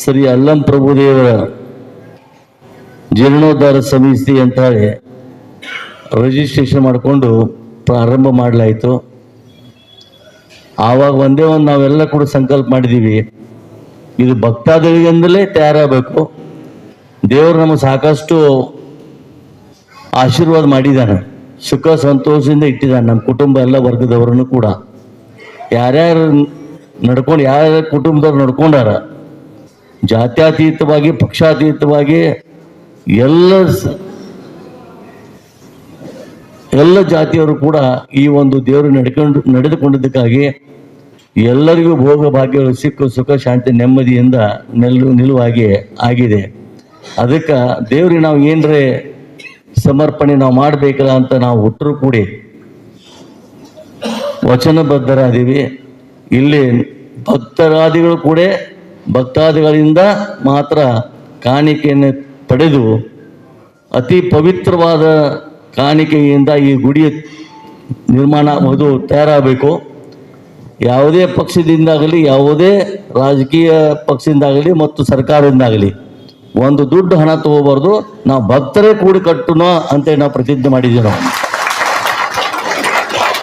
ಶ್ರೀ ಅಲ್ಲಂ ಪ್ರಭುದೇವರ ಜೀರ್ಣೋದ್ಧಾರ ಸಮಿತಿ ಅಂತ ಹೇಳಿ ರಿಜಿಸ್ಟ್ರೇಷನ್ ಮಾಡಿಕೊಂಡು ಪ್ರಾರಂಭ ಮಾಡಲಾಯಿತು. ಆವಾಗ ಒಂದೇ ಒಂದು ನಾವೆಲ್ಲ ಕೂಡ ಸಂಕಲ್ಪ ಮಾಡಿದ್ದೀವಿ ಇದು ಭಕ್ತಾದಿಗಳಿಂದಲೇ ತಯಾರಾಗಬೇಕು. ದೇವರು ನಮಗೆ ಸಾಕಷ್ಟು ಆಶೀರ್ವಾದ ಮಾಡಿದ್ದಾನೆ. ಸುಖ ಸಂತೋಷದಿಂದ ಇಟ್ಟಿದ್ದಾನೆ ನಮ್ಮ ಕುಟುಂಬ ಎಲ್ಲ ವರ್ಗದವರನ್ನು ಕೂಡ. ಯಾರ್ಯಾರು ನಡ್ಕೊಂಡು, ಯಾರ್ಯಾರ ಕುಟುಂಬದವ್ರು ನಡ್ಕೊಂಡಾರ ಜಾತ್ಯತೀತವಾಗಿ, ಪಕ್ಷಾತೀತವಾಗಿ ಎಲ್ಲ ಎಲ್ಲ ಜಾತಿಯವರು ಕೂಡ ಈ ಒಂದು ದೇವರು ನಡ್ಕೊಂಡು, ನಡೆದುಕೊಂಡಿದ್ದಕ್ಕಾಗಿ ಎಲ್ಲರಿಗೂ ಭೋಗ ಭಾಗ್ಯಗಳು ಸಿಕ್ಕು ಸುಖ, ಶಾಂತಿ, ನೆಮ್ಮದಿಯಿಂದ ನಿಲ್ಲು ನಿಲುವಾಗಿ ಆಗಿದೆ. ಅದಕ್ಕೆ ದೇವ್ರಿಗೆ ನಾವು ಏನರೇ ಸಮರ್ಪಣೆ ನಾವು ಮಾಡಬೇಕಲ್ಲ ಅಂತ ನಾವು ಹುಟ್ಟರು ಕೂಡಿ ವಚನಬದ್ಧರಾದೀವಿ. ಇಲ್ಲಿ ಭಕ್ತರಾದಿಗಳು ಕೂಡ ಭಕ್ತಾದಿಗಳಿಂದ ಮಾತ್ರ ಕಾಣಿಕೆಯನ್ನು ಪಡೆದು ಅತಿ ಪವಿತ್ರವಾದ ಕಾಣಿಕೆಯಿಂದ ಈ ಗುಡಿ ನಿರ್ಮಾಣ ಅದು ತಯಾರಾಗಬೇಕು. ಯಾವುದೇ ಪಕ್ಷದಿಂದಾಗಲಿ, ಯಾವುದೇ ರಾಜಕೀಯ ಪಕ್ಷದಿಂದಾಗಲಿ ಮತ್ತು ಸರ್ಕಾರದಿಂದಾಗಲಿ ಒಂದು ದುಡ್ಡು ಹಣ ತಗೋಬಾರ್ದು. ನಾವು ಭಕ್ತರೇ ಕೂಡಿ ಕಟ್ಟುನೋ ಅಂತೇಳಿ ನಾವು ಪ್ರತಿಜ್ಞೆ ಮಾಡಿದ್ದೀವಿ ನಾವು.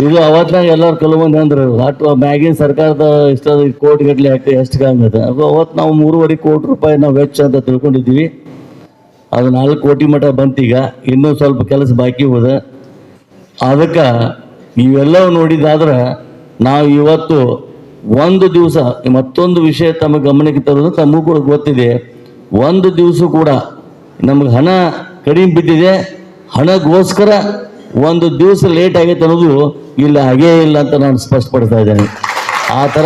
ಇದು ಅವತ್ನಾಗ ಎಲ್ಲರೂ ಕೆಲವೊಂದು ಅಂದ್ರು ಅಟ್ ಮ್ಯಾಗಿನ ಸರ್ಕಾರದ ಇಷ್ಟ ಕೋಟಿ ಗಟ್ಟಲೆ ಹಾಕಿ ಎಷ್ಟು ಕಾಂಗದ ಅದು? ಅವತ್ತು ನಾವು ಮೂರುವರೆ ಕೋಟಿ ರೂಪಾಯಿ ನಾವು ವೆಚ್ಚ ಅಂತ ತಿಳ್ಕೊಂಡಿದ್ದೀವಿ. ಅದು ನಾಲ್ಕು ಕೋಟಿ ಮಟ್ಟ ಬಂತೀಗ, ಇನ್ನೂ ಸ್ವಲ್ಪ ಕೆಲಸ ಬಾಕಿ ಹೋದ. ಅದಕ್ಕೆ ಇವೆಲ್ಲವೂ ನೋಡಿದಾದ್ರೆ, ನಾವು ಇವತ್ತು ಒಂದು ದಿವಸ ಮತ್ತೊಂದು ವಿಷಯ ತಮ್ಮ ಗಮನಕ್ಕೆ ತರೋದು ತಮಗೂ ಕೂಡ ಗೊತ್ತಿದೆ. ಒಂದು ದಿವಸ ಕೂಡ ನಮಗೆ ಹಣ ಕಡಿಮೆ ಬಿದ್ದಿದೆ. ಹಣಗೋಸ್ಕರ ಒಂದು ದಿವಸ ಲೇಟ್ ಆಗೈತೆ ಅನ್ನೋದು ಇಲ್ಲ ಹಾಗೇ ಇಲ್ಲ ಅಂತ ನಾನು ಸ್ಪಷ್ಟಪಡ್ತಾ ಇದ್ದೇನೆ. ಆ ಥರ,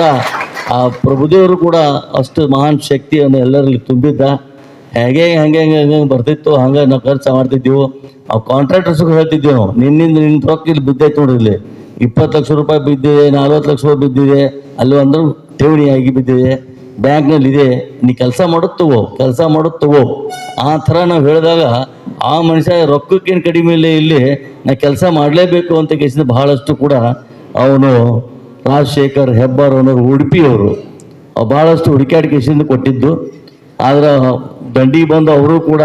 ಆ ಪ್ರಭುದೇವರು ಕೂಡ ಅಷ್ಟು ಮಹಾನ್ ಶಕ್ತಿಯನ್ನು ಎಲ್ಲರಲ್ಲಿ ತುಂಬಿದ್ದ. ಹೇಗೆ, ಹಂಗೆ ಹಂಗೆ ಹಂಗೆ ಬರ್ತಿತ್ತು, ಹಂಗೆ ನಾವು ಖರ್ಚು ಮಾಡ್ತಿದ್ದೆವು. ಆ ಕಾಂಟ್ರಾಕ್ಟರ್ಸ್ಗೂ ಹೇಳ್ತಿದ್ದೆವು ನಾವು, ನಿನ್ನಿಂದ ನಿನ್ನ ರೊಕ್ಕ ಇಲ್ಲಿ ಬಿದ್ದೈತೆ ನೋಡಿರಲಿ ಇಪ್ಪತ್ತು ಲಕ್ಷ ರೂಪಾಯಿ ಬಿದ್ದಿದೆ, ನಲ್ವತ್ತು ಲಕ್ಷ ರೂಪಾಯಿ ಬಿದ್ದಿದೆ, ಅಲ್ಲಿ ಅಂದ್ರೆ ಠೇವಣಿಯಾಗಿ ಬಿದ್ದಿದೆ. ಬ್ಯಾಂಕ್ನಲ್ಲಿ ಇದೆ ನೀ ಕೆಲಸ ಮಾಡೋದು ಕೆಲಸ ಮಾಡೋದು ತಗೋ. ಆ ಥರ ನಾವು ಹೇಳಿದಾಗ ಆ ಮನುಷ್ಯ ರೊಕ್ಕಕ್ಕೇನು ಕಡಿಮೆ ಇಲ್ಲ ಇಲ್ಲಿ, ನಾ ಕೆಲಸ ಮಾಡಲೇಬೇಕು ಅಂತ ಕೇಸಿದ ಬಹಳಷ್ಟು ಕೂಡ ಅವನು ರಾಜಶೇಖರ್ ಹೆಬ್ಬಾರ್ ಅನ್ನೋರು ಉಡುಪಿಯವರು ಭಾಳಷ್ಟು ಹುಡುಕಾಟ ಕೇಸಿಂದ ಕೊಟ್ಟಿದ್ದು. ಆದ್ರೆ ದಂಡಿ ಬಂದು ಅವರು ಕೂಡ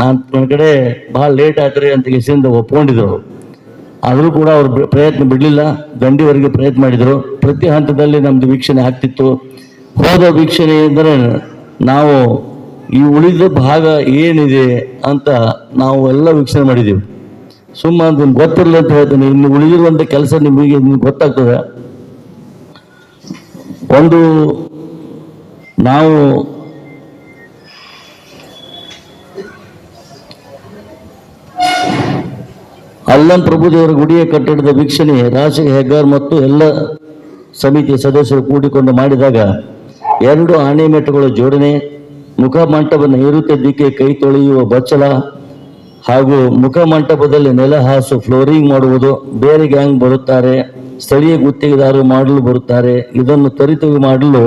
ನಾನು ನನ್ನ ಕಡೆ ಭಾಳ ಲೇಟ್ ಆಯ್ತರಿ ಅಂತ ಕೇಸಿಂದ ಒಪ್ಕೊಂಡಿದ್ರು. ಆದರೂ ಕೂಡ ಅವ್ರು ಪ್ರಯತ್ನ ಬಿಡಲಿಲ್ಲ. ದಂಡಿವರೆಗೆ ಪ್ರಯತ್ನ ಮಾಡಿದರು. ಪ್ರತಿ ಹಂತದಲ್ಲಿ ನಮ್ಮದು ವೀಕ್ಷಣೆ ಆಗ್ತಿತ್ತು. ಹೋದ ವೀಕ್ಷಣೆ ಅಂದರೆ ನಾವು ಈ ಉಳಿದ ಭಾಗ ಏನಿದೆ ಅಂತ ನಾವು ಎಲ್ಲ ವೀಕ್ಷಣೆ ಮಾಡಿದ್ದೀವಿ ಸುಮ್ಮ ನಿಮ್ಗೆ ಗೊತ್ತಿರಲಿ ಅಂತ ಹೇಳ್ತೀನಿ. ಇನ್ನು ಉಳಿದಿರುವಂಥ ಕೆಲಸ ನಿಮಗೆ ನಿಮ್ಗೆ ಗೊತ್ತಾಗ್ತದೆ. ಒಂದು, ನಾವು ಅಲ್ಲಂ ಪ್ರಭುದೇವರ ಗುಡಿಯ ಕಟ್ಟಡದ ವೀಕ್ಷಣೆ ರಾಜಶೇಖರ್ ಹೆಗ್ಗಾರ್ ಮತ್ತು ಎಲ್ಲ ಸಮಿತಿಯ ಸದಸ್ಯರು ಕೂಡಿಕೊಂಡು ಮಾಡಿದಾಗ ಎರಡು ಆಣೆಮೆಟ್ಟುಗಳ ಜೋಡಣೆ ಮುಖಮಂಟಪ ನೈಋತ್ಯ ದಿಕ್ಕೆ ಕೈ ತೊಳೆಯುವ ಬಚ್ಚಲ ಹಾಗೂ ಮುಖಮಂಟಪದಲ್ಲಿ ನೆಲಹಾಸು ಫ್ಲೋರಿಂಗ್ ಮಾಡುವುದು. ಬೇರೆ ಗ್ಯಾಂಗ್ ಬರುತ್ತಾರೆ, ಸ್ಥಳೀಯ ಗುತ್ತಿಗೆದಾರರು ಮಾಡಲು ಬರುತ್ತಾರೆ. ಇದನ್ನು ತ್ವರಿತವಾಗಿ ಮಾಡಲು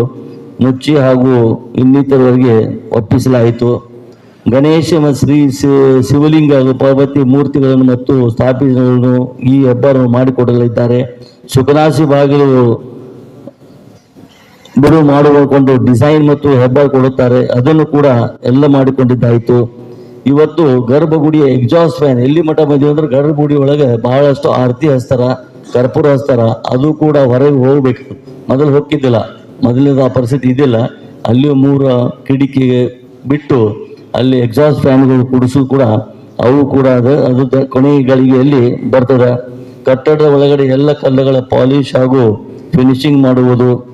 ಮುಚ್ಚಿ ಹಾಗೂ ಇನ್ನಿತರವರಿಗೆ ಒಪ್ಪಿಸಲಾಯಿತು. ಗಣೇಶ ಮತ್ತು ಶ್ರೀ ಶಿವಲಿಂಗ ಹಾಗೂ ಪಾರ್ವತಿ ಮೂರ್ತಿಗಳನ್ನು ಮತ್ತು ಸ್ಥಾಪಿಸಲು ಈ ಹಬ್ಬವನ್ನು ಮಾಡಿಕೊಡಲಿದ್ದಾರೆ. ಸುಖನಾಸಿ ಬಾಗಿಲು ಬಿಡು ಮಾಡಿಕೊಂಡು ಡಿಸೈನ್ ಮತ್ತು ಹೆಬ್ಬಾರ್ ಕೊಡುತ್ತಾರೆ, ಅದನ್ನು ಕೂಡ ಎಲ್ಲ ಮಾಡಿಕೊಂಡಿದ್ದಾಯಿತು. ಇವತ್ತು ಗರ್ಭಗುಡಿಯ ಎಕ್ಸಾಸ್ಟ್ ಫ್ಯಾನ್ ಎಲ್ಲಿ ಮಠ ಬಂದಿವೆ ಅಂದ್ರೆ ಗರ್ಭಗುಡಿ ಒಳಗೆ ಬಹಳಷ್ಟು ಆರತಿ ಹಸ್ತಾರ, ಕರ್ಪೂರ ಹಸ್ತಾರ, ಅದು ಕೂಡ ಹೊರಗೆ ಹೋಗ್ಬೇಕು. ಮೊದಲು ಹೋಗ್ತಿದ್ದಿಲ್ಲ. ಮೊದಲಿನ ಪರಿಸ್ಥಿತಿ ಇದಿಲ್ಲ ಅಲ್ಲಿ ಮೂರ ಕಿಡಿಕಿಗೆ ಬಿಟ್ಟು ಅಲ್ಲಿ ಎಕ್ಸಾಸ್ಟ್ ಫ್ಯಾನ್ಗಳು ಕುಡಿಸು ಕೂಡ ಅವು ಕೂಡ ಅದು ಅದು ಕೊನೆಗಳಿಗೆಯಲ್ಲಿ ಗಳಿಗೆಯಲ್ಲಿ ಬರ್ತದೆ. ಕಟ್ಟಡದ ಒಳಗಡೆ ಎಲ್ಲ ಕಲ್ಲುಗಳ ಪಾಲಿಶ್ ಹಾಗೂ ಫಿನಿಶಿಂಗ್ ಮಾಡುವುದು.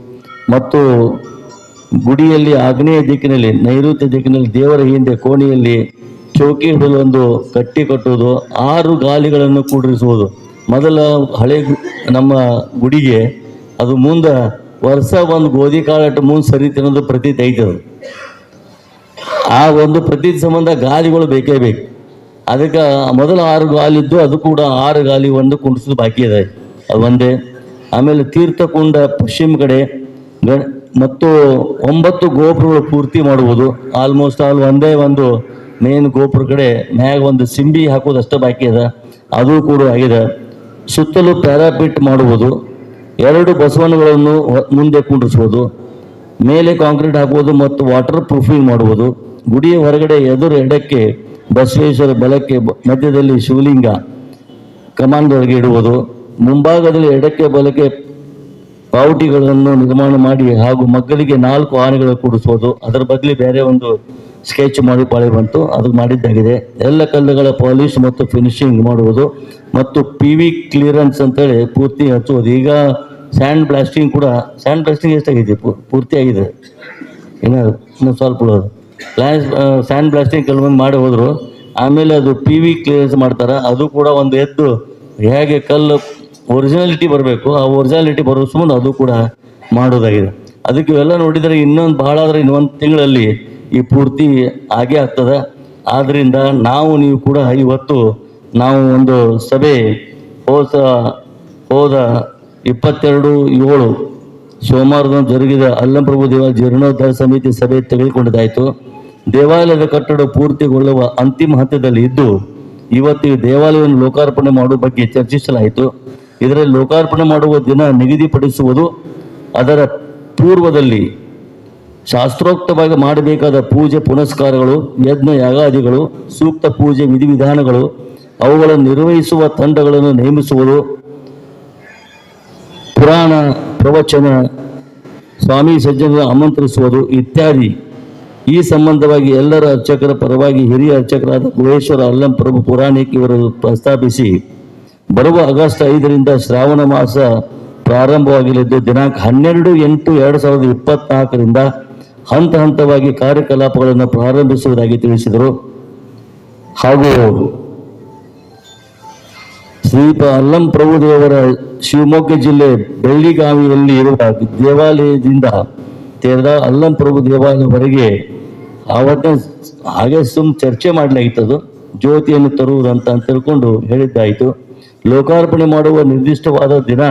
ಮತ್ತು ಗುಡಿಯಲ್ಲಿ, ಆಗ್ನೇಯ ದಿಕ್ಕಿನಲ್ಲಿ, ನೈಋತ್ಯ ದಿಕ್ಕಿನಲ್ಲಿ, ದೇವರ ಹಿಂದೆ, ಕೋಣೆಯಲ್ಲಿ ಚೌಕಿ ಒಂದು ಕಟ್ಟಿ ಕಟ್ಟುವುದು, ಆರು ಗಾಲಿಗಳನ್ನು ಕೂಡಿಸುವುದು. ಮೊದಲ ಹಳೆ ನಮ್ಮ ಗುಡಿಗೆ ಅದು ಮುಂದೆ ವರ್ಷ ಒಂದು ಗೋಧಿ ಕಾಳಟ್ಟು ಮುಂದೆ ಸರಿ ತಿನ್ನೋದು ಪ್ರತೀತಿ ಐತೆ ಆ ಒಂದು ಪ್ರತೀತಿ ಸಂಬಂಧ ಗಾಲಿಗಳು ಬೇಕೇ ಬೇಕು. ಅದಕ್ಕೆ ಮೊದಲು ಆರು ಗಾಲಿದ್ದು ಅದು ಕೂಡ ಆರು ಗಾಲಿ ಒಂದು ಕುಂಡಿಸೋದು ಬಾಕಿ ಇದೆ ಅದು ಒಂದೇ. ಆಮೇಲೆ ತೀರ್ಥಕುಂಡ ಪಶ್ಚಿಮ ಕಡೆ ಮತ್ತು ಒಂಬತ್ತು ಗೋಪುರಗಳು ಪೂರ್ತಿ ಮಾಡುವುದು ಆಲ್ಮೋಸ್ಟ್ ಆಲ್ ಒಂದೇ ಒಂದು ಮೇನ್ ಗೋಪುರ ಕಡೆ ಮ್ಯಾಗ ಒಂದು ಸಿಂಬಿ ಹಾಕೋದಷ್ಟೇ ಬಾಕಿ ಇದೆ ಅದು ಕೂಡ ಆಗಿದೆ. ಸುತ್ತಲೂ ಪ್ಯಾರಾಪಿಟ್ ಮಾಡುವುದು ಎರಡು ಬಸವನಗಳನ್ನು ಮುಂದೆ ಕುಂಡಿಸುವುದು ಮೇಲೆ ಕಾಂಕ್ರೀಟ್ ಹಾಕುವುದು ಮತ್ತು ವಾಟರ್ ಪ್ರೂಫಿಂಗ್ ಮಾಡುವುದು ಗುಡಿಯ ಹೊರಗಡೆ ಎದುರು ಎಡಕ್ಕೆ ಬಸವೇಶ್ವರ ಬಲಕ್ಕೆ ಮಧ್ಯದಲ್ಲಿ ಶಿವಲಿಂಗ ಕಮಾನ್ದೊಳಗೆ ಇಡುವುದು ಮುಂಭಾಗದಲ್ಲಿ ಎಡಕ್ಕೆ ಬಲಕ್ಕೆ ಪಾವಟಿಗಳನ್ನು ನಿರ್ಮಾಣ ಮಾಡಿ ಹಾಗೂ ಮಗ್ಗಲಿಗೆ ನಾಲ್ಕು ಆನೆಗಳು ಕೂಡಿಸೋದು ಅದರ ಬದಲಿ ಬೇರೆ ಒಂದು ಸ್ಕೆಚ್ ಮಾಡಿ ಪಾಳಿ ಬಂತು. ಅದು ಮಾಡಿದ್ದಾಗಿದೆ. ಎಲ್ಲ ಕಲ್ಲುಗಳ ಪಾಲಿಶ್ ಮತ್ತು ಫಿನಿಶಿಂಗ್ ಮಾಡುವುದು ಮತ್ತು ಪಿ ವಿ ಕ್ಲಿಯರೆನ್ಸ್ ಅಂತೇಳಿ ಪೂರ್ತಿ ಹಚ್ಚುವುದು. ಈಗ ಸ್ಯಾಂಡ್ ಬ್ಲಾಸ್ಟಿಂಗ್ ಕೂಡ, ಸ್ಯಾಂಡ್ ಬ್ಲಾಸ್ಟಿಂಗ್ ಎಷ್ಟಾಗಿದೆ? ಪೂರ್ತಿ ಆಗಿದೆ. ಇನ್ನು ಇನ್ನು ಸ್ವಲ್ಪ ಸ್ಯಾಂಡ್ ಬ್ಲಾಸ್ಟಿಂಗ್ ಕೆಲವೊಂದು ಮಾಡಿ ಹೋದರು. ಆಮೇಲೆ ಅದು ಪಿ ವಿ ಕ್ಲಿಯರೆನ್ಸ್ ಮಾಡ್ತಾರೆ. ಅದು ಕೂಡ ಒಂದು ಎದ್ದು ಹೇಗೆ ಕಲ್ಲು ಒರಿಜಿನಾಲಿಟಿ ಬರಬೇಕು, ಆ ಒರಿಜಿನಾಲಿಟಿ ಬರೋ ಸುಮ್ಮನೆ ಅದು ಕೂಡ ಮಾಡೋದಾಗಿದೆ. ಅದಕ್ಕೆ ಇವೆಲ್ಲ ನೋಡಿದರೆ ಇನ್ನೊಂದು ಬಹಳ ಆದರೆ ಇನ್ನೊಂದು ತಿಂಗಳಲ್ಲಿ ಈ ಪೂರ್ತಿ ಆಗೇ ಆಗ್ತದೆ. ಆದ್ದರಿಂದ ನಾವು ನೀವು ಕೂಡ ಇವತ್ತು ನಾವು ಒಂದು ಸಭೆ ಹೋದ ಹೋದ ಇಪ್ಪತ್ತೆರಡು ಏಳು ಸೋಮವಾರದಂದು ಜರುಗಿದ ಅಲ್ಲಂಪ್ರಭು ದೇವಾಲಯ ಜೀರ್ಣೋದ್ಧಾರ ಸಮಿತಿ ಸಭೆ ತೆಗೆದುಕೊಂಡಿದ್ದಾಯಿತು. ದೇವಾಲಯದ ಕಟ್ಟಡ ಪೂರ್ತಿಗೊಳ್ಳುವ ಅಂತಿಮ ಹಂತದಲ್ಲಿ ಇದ್ದು ಇವತ್ತು ದೇವಾಲಯವನ್ನು ಲೋಕಾರ್ಪಣೆ ಮಾಡುವ ಬಗ್ಗೆ ಚರ್ಚಿಸಲಾಯಿತು. ಇದರಲ್ಲಿ ಲೋಕಾರ್ಪಣೆ ಮಾಡುವ ದಿನ ನಿಗದಿಪಡಿಸುವುದು ಅದರ ಪೂರ್ವದಲ್ಲಿ ಶಾಸ್ತ್ರೋಕ್ತವಾಗಿ ಮಾಡಬೇಕಾದ ಪೂಜೆ ಪುನಸ್ಕಾರಗಳು, ಯಜ್ಞ ಯಾಗಾದಿಗಳು, ಸೂಕ್ತ ಪೂಜೆ ವಿಧಿವಿಧಾನಗಳು ಅವುಗಳನ್ನು ನಿರ್ವಹಿಸುವ ತಂಡಗಳನ್ನು ನೇಮಿಸುವುದು, ಪುರಾಣ ಪ್ರವಚನ, ಸ್ವಾಮಿ ಸಜ್ಜನರ ಆಮಂತ್ರಿಸುವುದು ಇತ್ಯಾದಿ. ಈ ಸಂಬಂಧವಾಗಿ ಎಲ್ಲರ ಅರ್ಚಕರ ಪರವಾಗಿ ಹಿರಿಯ ಅರ್ಚಕರಾದ ಗುಹೇಶ್ವರ ಅಲ್ಲಂ ಪ್ರಭು ಪುರಾಣಿಕ್ ಇವರು ಪ್ರಸ್ತಾಪಿಸಿ ಬರುವ ಆಗಸ್ಟ್ ಐದರಿಂದ ಶ್ರಾವಣ ಮಾಸ ಪ್ರಾರಂಭವಾಗಲಿದ್ದು ದಿನಾಂಕ ಹನ್ನೆರಡು, ಎಂಟು, ಎರಡು ಸಾವಿರದ ಇಪ್ಪತ್ನಾಲ್ಕರಿಂದ ಹಂತ ಹಂತವಾಗಿ ಕಾರ್ಯಕಲಾಪಗಳನ್ನು ಪ್ರಾರಂಭಿಸುವುದಾಗಿ ತಿಳಿಸಿದರು. ಹಾಗೂ ಶ್ರೀಪ ಅಲ್ಲಂ ಪ್ರಭುದೇವರ ಶಿವಮೊಗ್ಗ ಜಿಲ್ಲೆ ಬೆಳ್ಳಿಗಾವಿಯಲ್ಲಿ ಇರುವ ದೇವಾಲಯದಿಂದ ತೆರೆದ ಅಲ್ಲಂ ಪ್ರಭು ದೇವಾಲಯವರೆಗೆ ಆವತ್ತಿನ ಹಾಗೆ ಸುಮ್ ಚರ್ಚೆ ಮಾಡಲಾಗಿತ್ತದು ಜ್ಯೋತಿಯನ್ನು ತರುವುದಂತ ತಿಳ್ಕೊಂಡು ಹೇಳಿದ್ದಾಯಿತು. ಲೋಕಾರ್ಪಣೆ ಮಾಡುವ ನಿರ್ದಿಷ್ಟವಾದ ದಿನ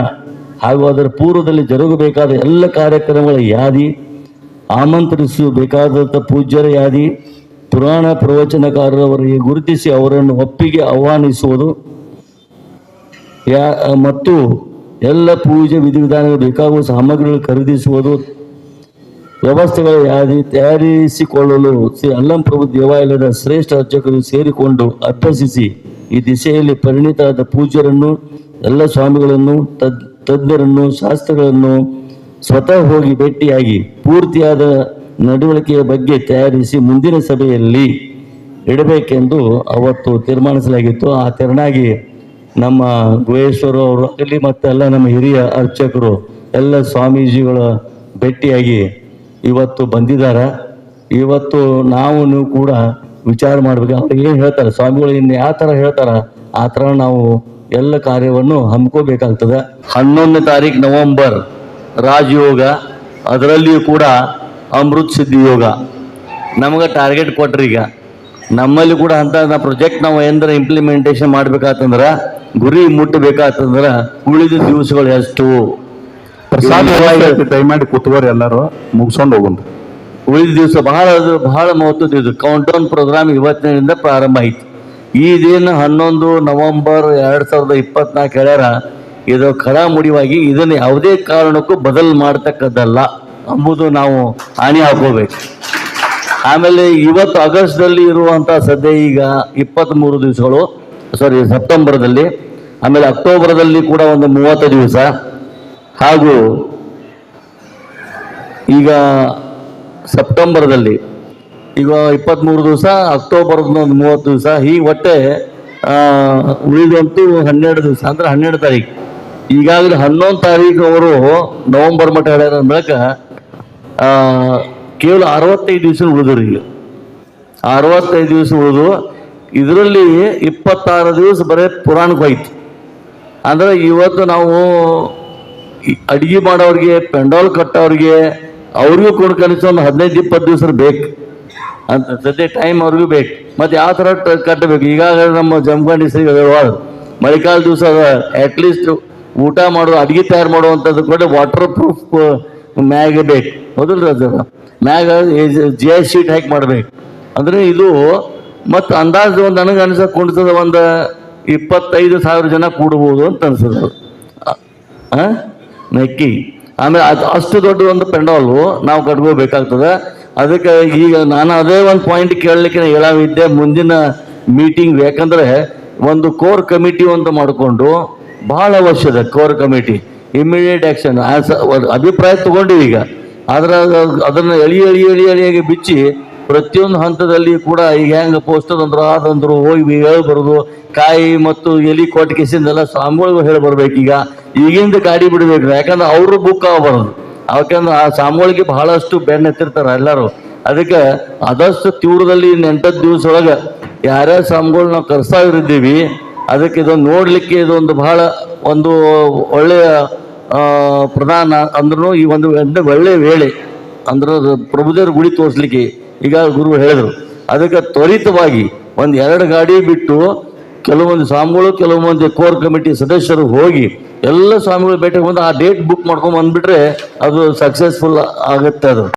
ಹಾಗೂ ಅದರ ಪೂರ್ವದಲ್ಲಿ ಜರುಗಬೇಕಾದ ಎಲ್ಲ ಕಾರ್ಯಕ್ರಮಗಳ ಯಾದಿ, ಆಮಂತ್ರಿಸಬೇಕಾದಂಥ ಪೂಜ್ಯರ ಯಾದಿ, ಪುರಾಣ ಪ್ರವಚನಕಾರರವರಿಗೆ ಗುರುತಿಸಿ ಅವರನ್ನು ಒಪ್ಪಿಗೆ ಆಹ್ವಾನಿಸುವುದು ಯಾ, ಮತ್ತು ಎಲ್ಲ ಪೂಜೆ ವಿಧಿವಿಧಾನಗಳು ಬೇಕಾಗುವ ಸಾಮಗ್ರಿಗಳು ಖರೀದಿಸುವುದು, ವ್ಯವಸ್ಥೆಗಳ ಯಾದಿ ತಯಾರಿಸಿಕೊಳ್ಳಲು ಶ್ರೀ ಅಲ್ಲಂಪ್ರಭು ದೇವಾಲಯದ ಶ್ರೇಷ್ಠ ಅರ್ಚಕರು ಸೇರಿಕೊಂಡು ಅಭ್ಯಸಿಸಿ ಈ ದಿಸೆಯಲ್ಲಿ ಪರಿಣಿತರಾದ ಪೂಜ್ಯರನ್ನು, ಎಲ್ಲ ಸ್ವಾಮಿಗಳನ್ನು, ತದ್, ತಜ್ಞರನ್ನು, ಶಾಸ್ತ್ರಗಳನ್ನು ಸ್ವತಃ ಹೋಗಿ ಭೇಟಿಯಾಗಿ ಪೂರ್ತಿಯಾದ ನಡವಳಿಕೆಯ ಬಗ್ಗೆ ತಯಾರಿಸಿ ಮುಂದಿನ ಸಭೆಯಲ್ಲಿ ಇಡಬೇಕೆಂದು ಅವತ್ತು ತೀರ್ಮಾನಿಸಲಾಗಿತ್ತು. ಆ ತೆರನಾಗಿ ನಮ್ಮ ಗುಹೇಶ್ವರ ಅವರು ಆಗಲಿ ಮತ್ತೆಲ್ಲ ನಮ್ಮ ಹಿರಿಯ ಅರ್ಚಕರು, ಎಲ್ಲ ಸ್ವಾಮೀಜಿಗಳ ಭೇಟಿಯಾಗಿ ಇವತ್ತು ಬಂದಿದ್ದಾರೆ. ಇವತ್ತು ನಾವು ಕೂಡ ವಿಚಾರ ಮಾಡ್ಬೇಕು. ಅವ್ರು ಏನು ಹೇಳ್ತಾರೆ? ಸ್ವಾಮಿಗಳು ಇನ್ನು ಯಾವ ಥರ ಹೇಳ್ತಾರ? ಆ ಥರ ನಾವು ಎಲ್ಲ ಕಾರ್ಯವನ್ನು ಹಮ್ಮಿಕೋಬೇಕಾಗ್ತದೆ. ಹನ್ನೊಂದನೇ ತಾರೀಕು ನವೆಂಬರ್ ರಾಜಯೋಗ. ಅದರಲ್ಲಿಯೂ ಕೂಡ ಅಮೃತ್ ಸಿದ್ಧಿ ಯೋಗ. ನಮಗೆ ಟಾರ್ಗೆಟ್ ಕೊಟ್ರಿ ಈಗ. ನಮ್ಮಲ್ಲಿ ಕೂಡ ಅಂತ ಪ್ರೊಜೆಕ್ಟ್ ನಾವು ಏನಾರ ಇಂಪ್ಲಿಮೆಂಟೇಷನ್ ಮಾಡ್ಬೇಕಾತಂದ್ರ ಗುರಿ ಮುಟ್ಟಬೇಕಾತಂದ್ರ ಉಳಿದ ದಿವಸಗಳು ಎಷ್ಟು? ಪ್ರಸಾದ ಮಾಡಿ ಕೂತ್ಕೋರಿ ಎಲ್ಲರೂ. ಮುಗಿಸ್ಕೊಂಡು ಹೋಗುನ್ ಉಳಿದ ದಿವಸ ಬಹಳ ಬಹಳ ಮಹತ್ವದ ಇದು ಕೌಂಟ್ ಡೌನ್ ಪ್ರೋಗ್ರಾಮ್ ಇವತ್ತಿನಿಂದ ಪ್ರಾರಂಭ ಆಯಿತು. ಈ ದಿನ ಹನ್ನೊಂದು ನವೆಂಬರ್ ಎರಡು ಸಾವಿರದ ಇಪ್ಪತ್ನಾಲ್ಕು ಹೇಳ್ಯಾರ, ಇದು ಖಡ ಮುಡಿವಾಗಿ ಇದನ್ನು ಯಾವುದೇ ಕಾರಣಕ್ಕೂ ಬದಲು ಮಾಡ್ತಕ್ಕದ್ದಲ್ಲ ಅಂಬುದು ನಾವು ಹಾನಿ ಹಾಕೋಬೇಕು. ಆಮೇಲೆ ಇವತ್ತು ಆಗಸ್ಟ್ದಲ್ಲಿ ಇರುವಂಥ ಸದ್ಯ ಈಗ ಇಪ್ಪತ್ತ್ ಮೂರು ದಿವಸಗಳು ಸಾರಿ ಸೆಪ್ಟೆಂಬರ್ದಲ್ಲಿ, ಆಮೇಲೆ ಅಕ್ಟೋಬರ್ದಲ್ಲಿ ಕೂಡ ಒಂದು ಮೂವತ್ತು ದಿವಸ. ಹಾಗೂ ಈಗ ಸೆಪ್ಟೆಂಬರ್ದಲ್ಲಿ ಈಗ ಇಪ್ಪತ್ತ್ಮೂರು ದಿವಸ ಅಕ್ಟೋಬರ್ ಒಂದು ಮೂವತ್ತು ದಿವಸ ಹೀಗೆ ಒಟ್ಟೆ ಉಳಿದಂತೂ ಹನ್ನೆರಡು ದಿವಸ, ಅಂದ್ರೆ ಹನ್ನೆರಡು ತಾರೀಕು. ಈಗಾಗಲೇ ಹನ್ನೊಂದು ತಾರೀಕು ಅವರು ನವೆಂಬರ್ ಮಟ್ಟ ಹೇಳ್ಯಾರ ಮೇಲೆ ಕೇವಲ ಅರವತ್ತೈದು ದಿವಸ ಉಳಿದ್ರು ಈಗ. ಅರವತ್ತೈದು ದಿವಸ ಉಳಿದು, ಇದರಲ್ಲಿ ಇಪ್ಪತ್ತಾರು ದಿವಸ ಬರೀ ಪುರಾಣಕ್ಕೆ ಹೋಯ್ತು. ಅಂದ್ರೆ ಇವತ್ತು ನಾವು ಅಡುಗೆ ಮಾಡೋರಿಗೆ, ಪೆಂಡಾಲ್ ಕಟ್ಟೋರಿಗೆ ಅವ್ರಿಗೂ ಕೂಡ ಕನಿಷ್ಠ ಒಂದು ಹದಿನೈದು, ಇಪ್ಪತ್ತು ದಿವಸ ಬೇಕು. ಅಂತ ಸದ್ಯ ಟೈಮ್ ಅವ್ರಿಗೂ ಬೇಕು. ಮತ್ತೆ ಯಾವ ಥರ ಕಟ್ಟಬೇಕು? ಈಗಾಗಲೇ ನಮ್ಮ ಜಮಖಂಡಿ ಶ್ರೀ ವ್ಯವಹಾರ ಮಳೆಗಾಲ ದಿವಸ ಅಟ್ಲೀಸ್ಟ್ ಊಟ ಮಾಡೋ ಅಡಿಗೆ ತಯಾರು ಮಾಡುವಂಥದ್ದು ಕೂಡ ವಾಟರ್ ಪ್ರೂಫ್ ಮ್ಯಾಗ ಬೇಕು. ಹೌದಲ್ರಿ ಅದು ಮ್ಯಾಗ ಜಿ ಐ ಶೀಟ್ ಹಾಕಿ ಮಾಡಬೇಕು. ಅಂದರೆ ಇದು ಮತ್ತು ಅಂದಾಜು ಒಂದು ನನಗೆ ಅನಿಸೋ ಕುಣಿತದ ಒಂದು ಇಪ್ಪತ್ತೈದು ಸಾವಿರ ಜನ ಕೂಡಬಹುದು ಅಂತ ಅನ್ಸೋದು ಹಾಂ ನಕ್ಕಿ. ಆಮೇಲೆ ಅದು ಅಷ್ಟು ದೊಡ್ಡ ಒಂದು ಪೆಂಡಾಲು ನಾವು ಕಟ್ಕೋಬೇಕಾಗ್ತದೆ. ಅದಕ್ಕೆ ಈಗ ನಾನು ಅದೇ ಒಂದು ಪಾಯಿಂಟ್ ಕೇಳಲಿಕ್ಕೆ ಹೇಳಾವಿದ್ದೆ ಮುಂದಿನ ಮೀಟಿಂಗ್ ಯಾಕಂದ್ರೆ ಒಂದು ಕೋರ್ ಕಮಿಟಿ ಒಂದು ಮಾಡಿಕೊಂಡು ಬಹಳ ವರ್ಷದ ಕೋರ್ ಕಮಿಟಿ ಇಮಿಡಿಯೇಟ್ ಆಕ್ಷನ್ ಅಭಿಪ್ರಾಯ ತಗೊಂಡಿವಿ ಈಗ. ಆದ್ರೆ ಅದನ್ನ ಎಳಿ ಎಳಿ ಎಳಿ, ಎಳಿಯಾಗಿ ಬಿಚ್ಚಿ ಪ್ರತಿಯೊಂದು ಹಂತದಲ್ಲಿ ಕೂಡ ಈಗ ಹೆಂಗೆ ಪೋಸ್ಟರ್ ಅಂದ್ರು ಅದಂದ್ರು ಹೋಗಿ ಹೇಳಿ ಬರೋದು, ಕಾಯಿ ಮತ್ತು ಎಲಿ ಕೊಟ್ಟ ಕಿಸಿಂದೆಲ್ಲ ಹೇಳಿ ಈಗ. ಈಗಿಂದ ಗಾಡಿ ಬಿಡ್ಬೇಕು ಯಾಕಂದ್ರೆ ಅವರು ಬುಕ್ ಆಗಬಾರದು. ಯಾಕಂದ್ರೆ ಆ ಸ್ವಾಮಿಗಳಿಗೆ ಬಹಳಷ್ಟು ಬೆನ್ನತ್ತಿರ್ತಾರೆ ಎಲ್ಲರೂ. ಅದಕ್ಕೆ ಆದಷ್ಟು ತೀವ್ರದಲ್ಲಿ ಎಂಟತ್ತು ದಿವಸ ಒಳಗೆ ಯಾರ್ಯಾರ ಸ್ವಾಮಿಗಳು ನಾವು ಕರ್ಸಾಗಿರಿದ್ದೀವಿ ಅದಕ್ಕೆ ಇದೊಂದು ನೋಡಲಿಕ್ಕೆ ಇದೊಂದು ಬಹಳ ಒಂದು ಒಳ್ಳೆಯ ಪ್ರಧಾನ ಅಂದ್ರೂ ಈ ಒಂದು ಒಳ್ಳೆ ಒಳ್ಳೆಯ ವೇಳೆ ಅಂದ್ರೆ ಅದು ಪ್ರಭುದೇವ್ರ ಗುಡಿ ತೋರಿಸ್ಲಿಕ್ಕೆ ಈಗ ಗುರು ಹೇಳಿದರು, ಅದಕ್ಕೆ ತ್ವರಿತವಾಗಿ ಒಂದು ಎರಡು ಗಾಡಿ ಬಿಟ್ಟು ಕೆಲವೊಂದು ಸ್ವಾಮಿಗಳು, ಕೆಲವೊಂದು ಕೋರ್ ಕಮಿಟಿ ಸದಸ್ಯರು ಹೋಗಿ ಎಲ್ಲ ಸ್ವಾಮಿಗಳು ಭೇಟಿಗೆ ಬಂದು ಆ ಡೇಟ್ ಬುಕ್ ಮಾಡ್ಕೊಂಡು ಬಂದ್ಬಿಟ್ರೆ ಅದು ಸಕ್ಸಸ್ಫುಲ್ ಆಗುತ್ತೆ ಅದು.